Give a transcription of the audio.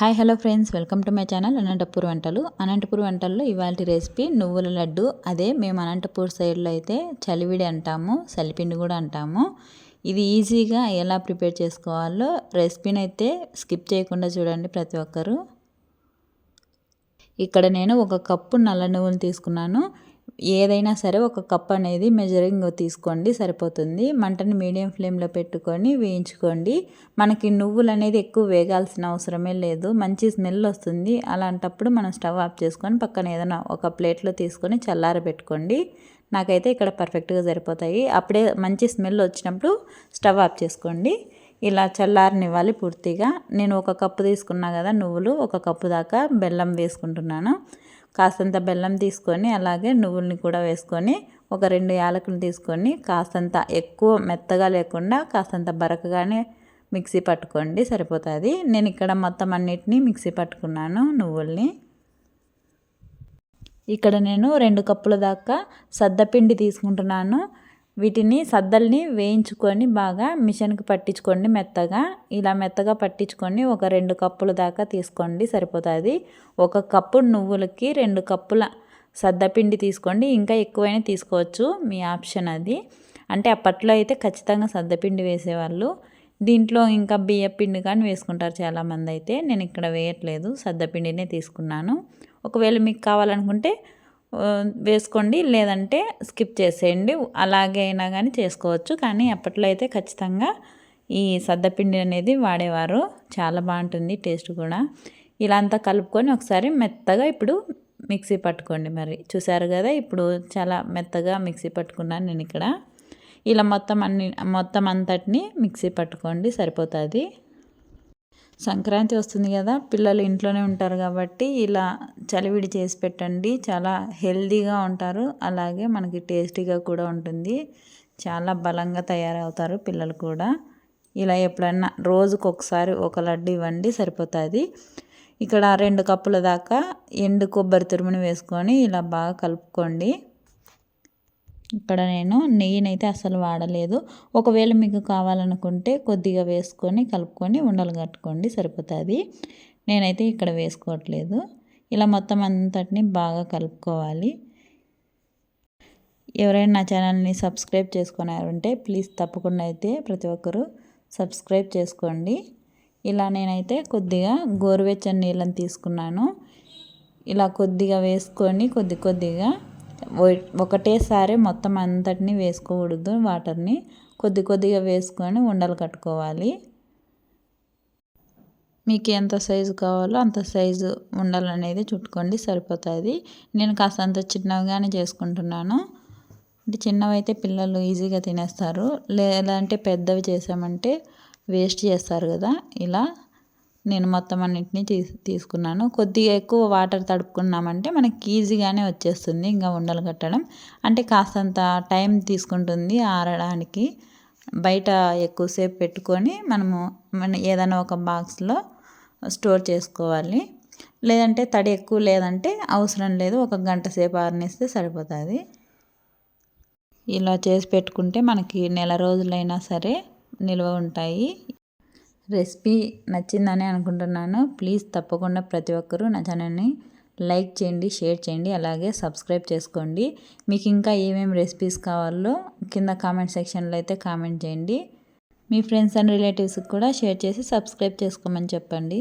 Hi hello friends. Welcome to my channel Anantapur వంటలు. అనంతపూర్ వంటల్లో ఇవాళ రెసిపీ నువ్వుల లడ్డు. అదే మేము అనంతపూర్ సైడ్లో అయితే చలివిడి అంటాము చలిపిండి కూడా అంటాము. ఇది ఈజీగా ఎలా ప్రిపేర్ చేసుకోవాలో రెసిపీని అయితే స్కిప్ చేయకుండా చూడండి ప్రతి ఒక్కరు. ఇక్కడ నేను ఒక కప్పు నల్ల నువ్వులు తీసుకున్నాను. ఏదైనా సరే ఒక కప్ అనేది మెజరింగ్ తీసుకోండి సరిపోతుంది. మంటని మీడియం ఫ్లేమ్లో పెట్టుకొని వేయించుకోండి. మనకి నువ్వులు అనేది ఎక్కువ వేగాల్సిన అవసరమే లేదు. మంచి స్మెల్ వస్తుంది. అలాంటప్పుడు మనం స్టవ్ ఆఫ్ చేసుకొని పక్కన ఏదైనా ఒక ప్లేట్లో తీసుకొని చల్లారబెట్టుకోండి. నాకైతే ఇక్కడ పర్ఫెక్ట్గా సరిపోతాయి. అప్పుడే మంచి స్మెల్ వచ్చినప్పుడు స్టవ్ ఆఫ్ చేసుకోండి. ఇలా చల్లారనివ్వాలి పూర్తిగా. నేను ఒక కప్పు తీసుకున్నా కదా నువ్వులు ఒక కప్పు దాకా బెల్లం వేసుకుంటున్నాను. కాస్తంత బెల్లం తీసుకొని అలాగే నువ్వుల్ని కూడా వేసుకొని ఒక రెండు యాలకులు తీసుకొని కాస్తంత ఎక్కువ మెత్తగా లేకుండా కాస్తంత బరకగానే మిక్సీ పట్టుకోండి సరిపోతుంది. నేను ఇక్కడ మొత్తం అన్నిటినీ మిక్సీ పట్టుకున్నాను నువ్వుల్ని. ఇక్కడ నేను రెండు కప్పుల దాకా సద్దపిండి తీసుకుంటున్నాను. వీటిని సద్దల్ని వేయించుకొని బాగా మిషన్కి పట్టించుకోండి మెత్తగా. ఇలా మెత్తగా పట్టించుకొని ఒక రెండు కప్పుల దాకా తీసుకోండి సరిపోతుంది. ఒక కప్పు నువ్వులకి రెండు కప్పుల సద్దపిండి తీసుకోండి. ఇంకా ఎక్కువైనా తీసుకోవచ్చు మీ ఆప్షన్ అది. అంటే అప్పట్లో అయితే ఖచ్చితంగా సద్దపిండి వేసేవాళ్ళు. దీంట్లో ఇంకా బియ్య పిండి కానీ వేసుకుంటారు చాలామంది అయితే. నేను ఇక్కడ వేయట్లేదు సద్దపిండినే తీసుకున్నాను. ఒకవేళ మీకు కావాలనుకుంటే వేసుకోండి లేదంటే స్కిప్ చేసేయండి. అలాగే అయినా కానీ చేసుకోవచ్చు. కానీ అప్పట్లో అయితే ఖచ్చితంగా ఈ సద్దపిండి అనేది వాడేవారు. చాలా బాగుంటుంది టేస్ట్ కూడా. ఇలా అంతా కలుపుకొని ఒకసారి మెత్తగా ఇప్పుడు మిక్సీ పట్టుకోండి మరి. చూసారు కదా ఇప్పుడు చాలా మెత్తగా మిక్సీ పట్టుకున్నాను నేను ఇక్కడ. ఇలా మొత్తం అన్ని మొత్తం అంతటిని మిక్సీ పట్టుకోండి సరిపోతుంది. సంక్రాంతి వస్తుంది కదా పిల్లలు ఇంట్లోనే ఉంటారు కాబట్టి ఇలా చలివిడి చేసి పెట్టండి. చాలా హెల్దీగా ఉంటారు. అలాగే మనకి టేస్టీగా కూడా ఉంటుంది. చాలా బలంగా తయారవుతారు పిల్లలు కూడా. ఇలా ఎప్పుడన్నా రోజుకు ఒకసారి ఒక లడ్డు ఇవ్వండి సరిపోతుంది. ఇక్కడ రెండు కప్పుల దాకా ఎండు కొబ్బరి తురుముని వేసుకొని ఇలా బాగా కలుపుకోండి. ఇక్కడ నేను నెయ్యినైతే అసలు వాడలేదు. ఒకవేళ మీకు కావాలనుకుంటే కొద్దిగా వేసుకొని కలుపుకొని ఉండలు కట్టుకోండి సరిపోతుంది. నేనైతే ఇక్కడ వేసుకోవట్లేదు. ఇలా మొత్తం అంతటిని బాగా కలుపుకోవాలి. ఎవరైనా నా ఛానల్ని సబ్స్క్రైబ్ చేసుకున్నారంటే ప్లీజ్ తప్పకుండా అయితే ప్రతి ఒక్కరూ సబ్స్క్రైబ్ చేసుకోండి. ఇలా నేనైతే కొద్దిగా గోరువెచ్చని నీళ్ళని తీసుకున్నాను. ఇలా కొద్దిగా వేసుకొని కొద్ది కొద్దిగా ఒకటేసారి మొత్తం అంతటిని వేసుకోకూడదు. వాటర్ని కొద్ది కొద్దిగా వేసుకొని ఉండలు కట్టుకోవాలి. మీకు ఎంత సైజు కావాలో అంత సైజు ఉండలు అనేది చుట్టుకోండి సరిపోతుంది. నేను కాస్త అంత చిన్నగానే చేసుకుంటున్నాను. అంటే చిన్నవి అయితే పిల్లలు ఈజీగా తినేస్తారు. లేదంటే పెద్దవి చేసామంటే వేస్ట్ చేస్తారు కదా ఇలా. నేను మొత్తం అన్నింటినీ తీసు తీసుకున్నాను. కొద్దిగా ఎక్కువ వాటర్ తడుపుకున్నామంటే మనకి ఈజీగానే వచ్చేస్తుంది ఇంకా ఉండలు కట్టడం. అంటే కాస్తంత టైం తీసుకుంటుంది ఆరడానికి. బయట ఎక్కువసేపు పెట్టుకొని మనము మన ఏదైనా ఒక బాక్స్లో స్టోర్ చేసుకోవాలి. లేదంటే తడి ఎక్కువ లేదంటే అవసరం లేదు. ఒక గంట సేపు ఆరనిస్తే సరిపోతుంది. ఇలా చేసి పెట్టుకుంటే మనకి నెల రోజులైనా సరే నిల్వ ఉంటాయి. రెసిపీ నచ్చిందని అనుకుంటున్నాను. ప్లీజ్ తప్పకుండా ప్రతి ఒక్కరూ నా ఛానల్ని లైక్ చేయండి షేర్ చేయండి అలాగే సబ్స్క్రైబ్ చేసుకోండి. మీకు ఇంకా ఏమేమి రెసిపీస్ కావాలో కింద కామెంట్ సెక్షన్లో అయితే కామెంట్ చేయండి. మీ ఫ్రెండ్స్ అండ్ రిలేటివ్స్కి కూడా షేర్ చేసి సబ్స్క్రైబ్ చేసుకోమని చెప్పండి.